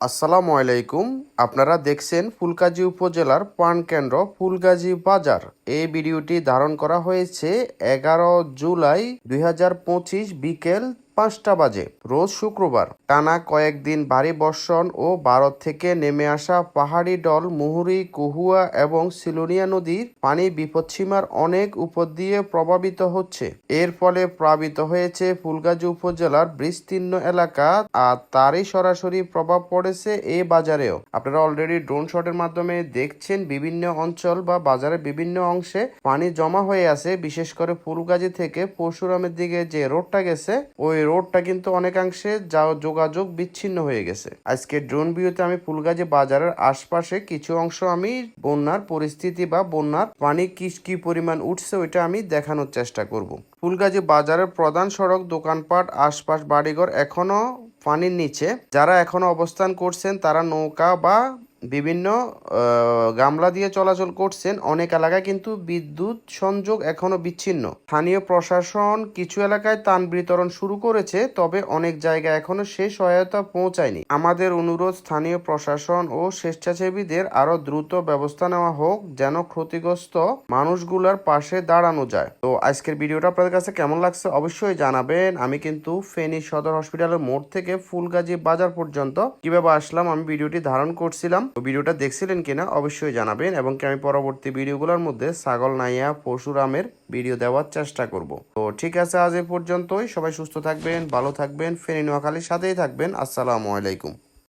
আসসালামু আলাইকুম। আপনারা দেখছেন ফুলকাজী উপজেলার পান কেন্দ্র ফুলগাজী বাজার। এই ভিডিওটি ধারণ করা হয়েছে এগারো জুলাই দুই হাজার পঁচিশ বিকেল পাঁচটা বাজে। রোজ শুক্রবার টানা কয়েকদিন ভারী বর্ষণ ও ভারত থেকে নেমে আসা পাহাড়ি ডল, মুহুরি, কুহুয়া এবং সিলোনিয়া নদীর পানি বিপদসীমার অনেক উপর দিয়ে প্রভাবিত হচ্ছে। এর ফলে প্লাবিত হয়েছে ফুলগাজী উপজেলার বিস্তীর্ণ এলাকা আর তারই সরাসরি প্রভাব পড়েছে এই বাজারেও। আপনারা অলরেডি ড্রোন শটের মাধ্যমে দেখছেন বিভিন্ন অঞ্চল বা বাজারের বিভিন্ন অংশে পানি জমা হয়ে আছে। বিশেষ করে ফুলগাজী থেকে পরশুরামের দিকে যে রোডটা গেছে, ওই রোডটা কিন্তু অনেকাংশে যা যোগাযোগ বিচ্ছিন্ন হয়ে গেছে। আজকে ড্রোন ভিউতে আমি ফুলগাজী বাজারের আশপাশে কিছু অংশ আমি বন্যার পরিস্থিতি বা বন্যার পানি কি কি পরিমাণ উঠছে ওইটা আমি দেখানোর চেষ্টা করব। ফুলগাজী বাজারের প্রধান সড়ক দোকানপাট, আশপাশ বাড়িঘর এখনও পানির নিচে। যারা এখনও অবস্থান করছেন তারা নৌকা বা বিভিন্ন গামলা দিয়ে চলাচল করছেন অনেক এলাকায়, কিন্তু বিদ্যুৎ সংযোগ এখনও বিচ্ছিন্ন। স্থানীয় প্রশাসন কিছু এলাকায় ত্রাণ বিতরণ শুরু করেছে, তবে অনেক জায়গায় এখনও সে সহায়তা পৌঁছায়নি। আমাদের অনুরোধ স্থানীয় প্রশাসন ও স্বেচ্ছাসেবীদের আরও দ্রুত ব্যবস্থা নেওয়া হোক, যেন ক্ষতিগ্রস্ত মানুষগুলোর পাশে দাঁড়ানো যায়। তো আজকের ভিডিওটা আপনাদের কাছে কেমন লাগছে অবশ্যই জানাবেন। আমি কিন্তু ফেনী সদর হসপিটালের মোড় থেকে ফুলগাজী বাজার পর্যন্ত কীভাবে আসলাম, আমি ভিডিওটি ধারণ করছিলাম। তো ভিডিওটা দেখছিলেন কিনা অবশ্যই জানাবেন এবং কি আমি পরবর্তী ভিডিওগুলোর মধ্যে ছাগল, নাইয়া পরশুরামের ভিডিও দেওয়ার চেষ্টা করব। তো ঠিক আছে, আজ এ পর্যন্তই। সবাই সুস্থ থাকবেন, ভালো থাকবেন। ফেনী, নোয়াখালীর সাথেই থাকবেন। আসসালামু আলাইকুম।